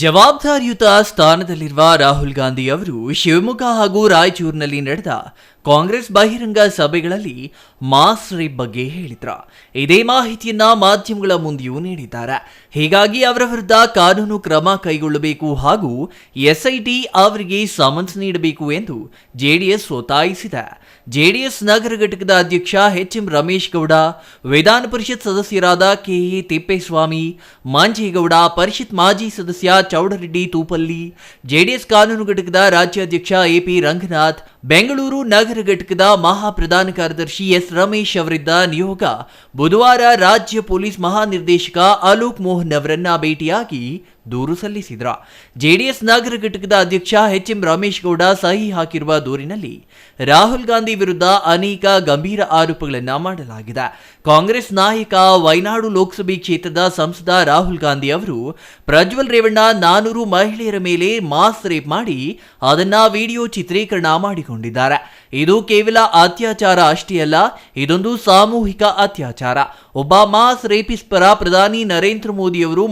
ಜವಾಬ್ದಾರಿಯುತ ಸ್ಥಾನದಲ್ಲಿರುವ ರಾಹುಲ್ ಗಾಂಧಿ ಅವರು ಶಿವಮೊಗ್ಗ ಹಾಗೂ ರಾಯಚೂರಿನಲ್ಲಿ ನಡೆದ ಕಾಂಗ್ರೆಸ್ ಬಹಿರಂಗ ಸಭೆಗಳಲ್ಲಿ ಮಾಸ್ ರೇಪ್ ಬಗ್ಗೆ ಹೇಳಿದ್ರ. ಇದೇ ಮಾಹಿತಿಯನ್ನ ಮಾಧ್ಯಮಗಳ ಮುಂದೆಯೂ ನೀಡಿದ್ದಾರೆ. ಹೀಗಾಗಿ ಅವರ ವಿರುದ್ಧ ಕಾನೂನು ಕ್ರಮ ಕೈಗೊಳ್ಳಬೇಕು ಹಾಗೂ ಎಸ್ಐಟಿ ಅವರಿಗೆ ಸಮನ್ಸ್ ನೀಡಬೇಕು ಎಂದು ಜೆಡಿಎಸ್ ಒತ್ತಾಯಿಸಿದೆ. ಜೆಡಿಎಸ್ ನಗರ ಘಟಕದ ಅಧ್ಯಕ್ಷ ಎಚ್ ಎಂ ರಮೇಶ್ ಗೌಡ, ವಿಧಾನ ಪರಿಷತ್ ಸದಸ್ಯರಾದ ಕೆಎ ತಿಪ್ಪೇಸ್ವಾಮಿ, ಮಾಂಜೇಗೌಡ, ಪರಿಷತ್ ಮಾಜಿ ಸದಸ್ಯ ಚೌಡರೆಡ್ಡಿ ತೂಪಲ್ಲಿ ಜೆಡಿಎಸ್ ಕಾನೂನು ಘಟಕದ ರಾಜ್ಯಾಧ್ಯಕ್ಷ ಎಪಿ ರಂಗನಾಥ್ ಬೆಂಗಳೂರು ನಗರ ಘಟಕದ ಮಹಾ ಪ್ರಧಾನ ಕಾರ್ಯದರ್ಶಿ ಎಸ್ ರಮೇಶ್ ಅವರಿದ್ದ ನಿಯೋಗ ಬುಧವಾರ ರಾಜ್ಯ ಪೊಲೀಸ್ ಮಹಾನಿರ್ದೇಶಕ ಅಲೋಕ್ ಮೋಹನ್ ಅವರನ್ನ ಭೇಟಿಯಾಗಿ ದೂರು ಸಲ್ಲಿಸಿದ್ರ. ಜೆಡಿಎಸ್ ನಗರ ಘಟಕದ ಅಧ್ಯಕ್ಷ ಎಚ್ ಎಂ ರಮೇಶ್ ಗೌಡ ಸಹಿ ಹಾಕಿರುವ ದೂರಿನಲ್ಲಿ ರಾಹುಲ್ ಗಾಂಧಿ ವಿರುದ್ಧ ಅನೇಕ ಗಂಭೀರ ಆರೋಪಗಳನ್ನು ಮಾಡಲಾಗಿದೆ. ಕಾಂಗ್ರೆಸ್ ನಾಯಕ ವೈನಾಡು ಲೋಕಸಭೆ ಕ್ಷೇತ್ರದ ಸಂಸದ ರಾಹುಲ್ ಗಾಂಧಿ ಅವರು ಪ್ರಜ್ವಲ್ ರೇವಣ್ಣ ನಾನೂರು ಮಹಿಳೆಯರ ಮೇಲೆ ಮಾಸ್ ರೇಪ್ ಮಾಡಿ ಅದನ್ನ ವಿಡಿಯೋ ಚಿತ್ರೀಕರಣ ಮಾಡಿಕೊಂಡಿದ್ದಾರೆ. ಇದು ಕೇವಲ ಅತ್ಯಾಚಾರ ಅಷ್ಟೇ ಅಲ್ಲ, ಇದೊಂದು ಸಾಮೂಹಿಕ ಅತ್ಯಾಚಾರ. ಒಬ್ಬ ಮಾಸ್ ರೇಪಿಸ್ ಪರ ಪ್ರಧಾನಿ ನರೇಂದ್ರ ಮೋದಿ ಅವರು